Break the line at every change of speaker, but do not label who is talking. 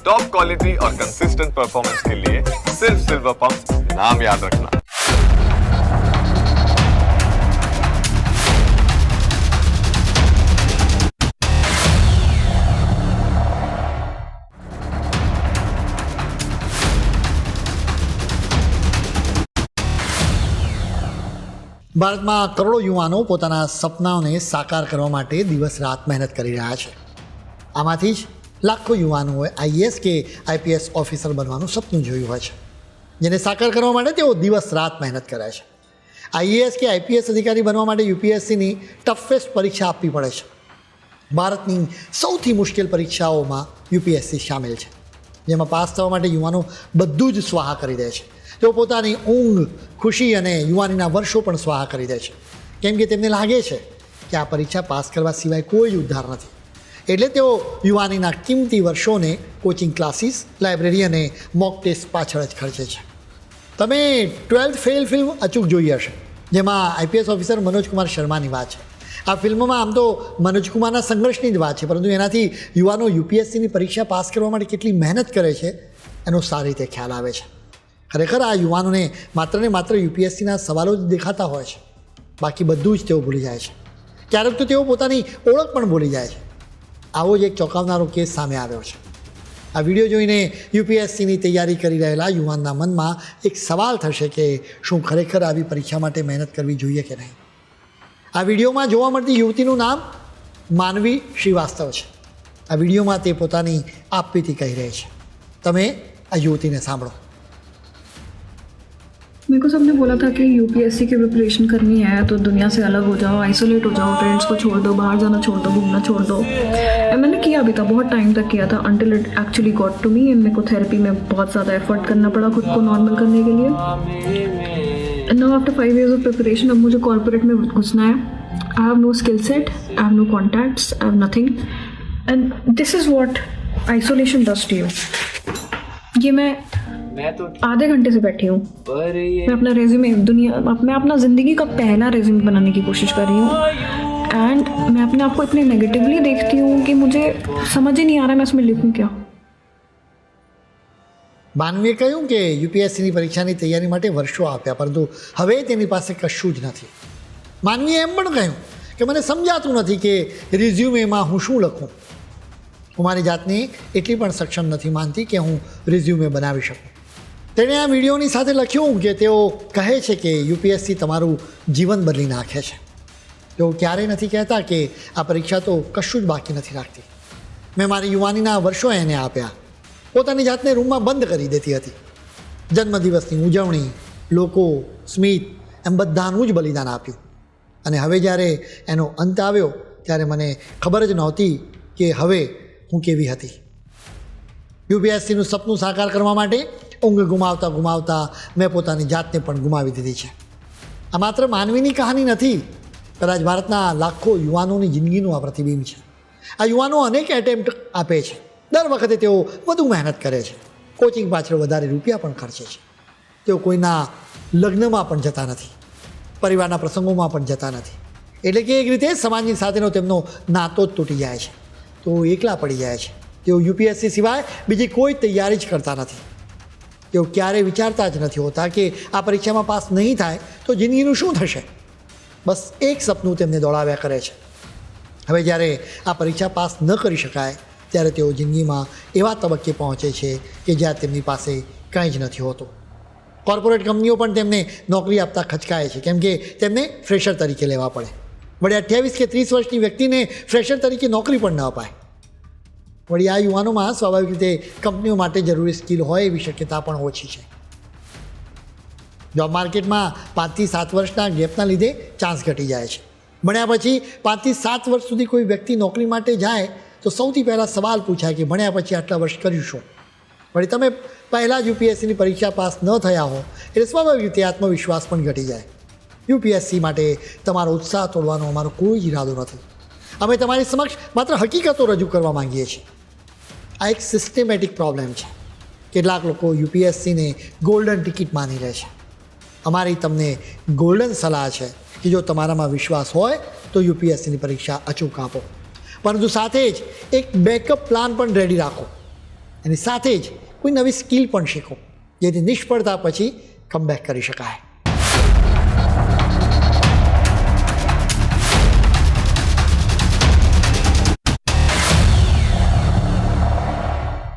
Top quality और consistent performance के लिए सिर्फ सिल्वर पंप नाम याद रखना
ભારતમાં કરોડો યુવાનો પોતાના સપનાઓને સાકાર કરવા માટે દિવસ રાત મહેનત કરી રહ્યા છે આમાંથી જ લાખો યુવાનોએ આઈએએસ કે આઈપીએસ ઓફિસર બનવાનું સપનું જોયું હોય છે. જેને સાકાર કરવા માટે તેઓ દિવસ રાત મહેનત કરે છે. આઈએએસ કે આઈપીએસ અધિકારી બનવા માટે યુપીએસસીની ટફેસ્ટ પરીક્ષા આપવી પડે છે. ભારતની સૌથી મુશ્કેલ પરીક્ષાઓમાં યુપીએસસી સામેલ છે. જેમાં પાસ થવા માટે યુવાનો બધું જ સ્વાહા કરી દે છે. તેઓ પોતાની ઊંઘ, ખુશી અને યુવાનીના વર્ષો પણ સ્વાહા કરી દે છે. કેમ કે તેમને લાગે છે કે આ પરીક્ષા પાસ કરવા સિવાય કોઈ જ ઉદ્ધાર નથી. એટલે તેઓ યુવાનીના કિંમતી વર્ષોને કોચિંગ ક્લાસીસ લાઇબ્રેરી અને મોક ટેસ્ટ પાછળ જ ખર્ચે છે. તમે ટ્વેલ્થ ફેલ ફિલ્મ અચૂક જોઈ હશે, જેમાં આઈપીએસ ઓફિસર મનોજકુમાર શર્માની વાત છે. આ ફિલ્મમાં આમ તો મનોજકુમારના સંઘર્ષની જ વાત છે, પરંતુ એનાથી યુવાનો યુપીએસસીની પરીક્ષા પાસ કરવા માટે કેટલી મહેનત કરે છે, એનો સારી રીતે ખ્યાલ આવે છે. ખરેખર આ યુવાનોને માત્ર ને માત્ર યુપીએસસીના સવાલો જ દેખાતા હોય છે, બાકી બધું જ તેઓ ભૂલી જાય છે. ક્યારેક તો તેઓ પોતાની ઓળખ પણ ભૂલી જાય છે. આવો જ એક ચોંકાવનારો કેસ સામે આવ્યો છે. આ વીડિયો જોઈને યુપીએસસીની તૈયારી કરી રહેલા યુવાનના મનમાં એક સવાલ થશે કે શું ખરેખર આવી પરીક્ષા માટે મહેનત કરવી જોઈએ કે નહીં? આ વિડીયોમાં જોવા મળતી યુવતીનું નામ માનવી શ્રીવાસ્તવ છે. આ વિડીયોમાં તે પોતાની આપવીતી કહી રહી છે. તમે આ યુવતીને સાંભળો.
मेरे को सबने बोला था कि यूपीएससी की प्रिपरेशन करनी है तो दुनिया से अलग हो जाओ आइसोलेट हो जाओ पेरेंट्स को छोड़ दो, बाहर जाना छोड़ दो, घूमना छोड़ दो। एंड मैंने किया भी था, बहुत टाइम तक किया था until it actually got to me and मेरे को थेरेपी में बहुत ज़्यादा एफर्ट करना पड़ा खुद को नॉर्मल करने के लिए। And now after five years of preparation अब मुझे कॉर्पोरेट में घुसना है। I have no skill set I have no contacts I have nothing and this is what isolation does to you ये मैं
मैं तो
आधे घंटे से बैठी हूँ
पर ये
मैं अपना रेज्यूमे दुनिया मैं अपना ज़िंदगी का पहला रेज्यूमे बनाने की कोशिश कर रही हूँ एंड मैं अपने आप को इतने नेगेटिवली देखती हूँ कि मुझे समझ ही नहीं आ रहा मैं इसमें लिखूँ क्या
માનવીએ કહ્યું કે યુપીએસસીની પરીક્ષાની તૈયારી માટે વર્ષો આપ્યા પરંતુ હવે તેની પાસે કશું જ નથી માનવીએ એમ પણ કહ્યું કે મને સમજાતું નથી કે રિઝ્યુમેમાં હું શું લખું હું મારી જાતને એટલી પણ સક્ષમ નથી માનતી કે હું રિઝ્યુમે બનાવી શકું તેણે આ વિડીયોની સાથે લખ્યું કે તેઓ કહે છે કે યુપીએસસી તમારું જીવન બદલી નાખે છે. તેઓ ક્યારેય નથી કહેતા કે આ પરીક્ષા તો કશું જ બાકી નથી રાખતી. મેં મારી યુવાનીના વર્ષો એને આપ્યા. પોતાની જાતને રૂમમાં બંધ કરી દેતી હતી. જન્મદિવસની ઉજવણી, લોકો, સ્મિત, એમ બધાનું જ બલિદાન આપ્યું. અને હવે જ્યારે એનો અંત આવ્યો, ત્યારે મને ખબર જ નહોતી કે હવે હું કેવી હતી. યુપીએસસીનું સપનું સાકાર કરવા માટે ઊંઘ ગુમાવતા ગુમાવતા મેં પોતાની જાતને પણ ગુમાવી દીધી છે. આ માત્ર માનવીની કહાની નથી કદાચ ભારતના લાખો યુવાનોની જિંદગીનું આ પ્રતિબિંબ છે. આ યુવાનો અનેક એટેમ્પ્ટ આપે છે. દર વખતે તેઓ વધુ મહેનત કરે છે. કોચિંગ પાછળ વધારે રૂપિયા પણ ખર્ચે છે. તેઓ કોઈના લગ્નમાં પણ જતા નથી. પરિવારના પ્રસંગોમાં પણ જતા નથી. એટલે કે એક રીતે સમાજની સાથેનો તેમનો નાતો જ તૂટી જાય છે. તો એકલા પડી જાય છે. તેઓ યુપીએસસી સિવાય બીજી કોઈ તૈયારી જ કરતા નથી. તેઓ ક્યારેય વિચારતા જ નથી હોતા કે આ પરીક્ષામાં પાસ નહીં થાય તો જિંદગીનું શું થશે? બસ એક સપનું તેમને દોડાવ્યા કરે છે. હવે જ્યારે આ પરીક્ષા પાસ ન કરી શકાય, ત્યારે તેઓ જિંદગીમાં એવા તબક્કે પહોંચે છે કે જ્યાં તેમની પાસે કંઈ જ નથી હોતું. કોર્પોરેટ કંપનીઓ પણ તેમને નોકરી આપતા ખચકાય છે, કેમ કે તેમને ફ્રેશર તરીકે લેવા પડે. વળી અઠ્યાવીસ કે ત્રીસ વર્ષની વ્યક્તિને ફ્રેશર તરીકે નોકરી પણ ન અપાય. વળી આ યુવાનોમાં સ્વાભાવિક રીતે કંપનીઓ માટે જરૂરી સ્કિલ હોય એવી શક્યતા પણ ઓછી છે. જોબ માર્કેટમાં પાંચથી સાત વર્ષના ગેપના લીધે ચાન્સ ઘટી જાય છે. ભણ્યા પછી પાંચથી સાત વર્ષ સુધી કોઈ વ્યક્તિ નોકરી માટે જાય તો સૌથી પહેલાં સવાલ પૂછાય કે ભણ્યા પછી આટલા વર્ષ કર્યું શું? વળી તમે પહેલાં જ યુપીએસસીની પરીક્ષા પાસ ન થયા હો, એટલે સ્વાભાવિક રીતે આત્મવિશ્વાસ પણ ઘટી જાય. યુપીએસસી માટે તમારો ઉત્સાહ તોડવાનો અમારો કોઈ જ ઈરાદો નથી. અમે તમારી સમક્ષ માત્ર હકીકતો રજૂ કરવા માંગીએ છીએ. આ એક સિસ્ટમેટિક પ્રોબ્લેમ છે. કેટલાક લોકો યુપીએસસીને ગોલ્ડન ટિકિટ માની લે છે. અમારી તમને ગોલ્ડન સલાહ છે કે જો તમારામાં વિશ્વાસ હોય તો યુપીએસસીની પરીક્ષા અચૂક આપો. પરંતુ સાથે જ એક બેકઅપ પ્લાન પણ રેડી રાખો. એની સાથે જ કોઈ નવી સ્કિલ પણ શીખો. જેથી નિષ્ફળતા પછી કમબેક કરી શકાય.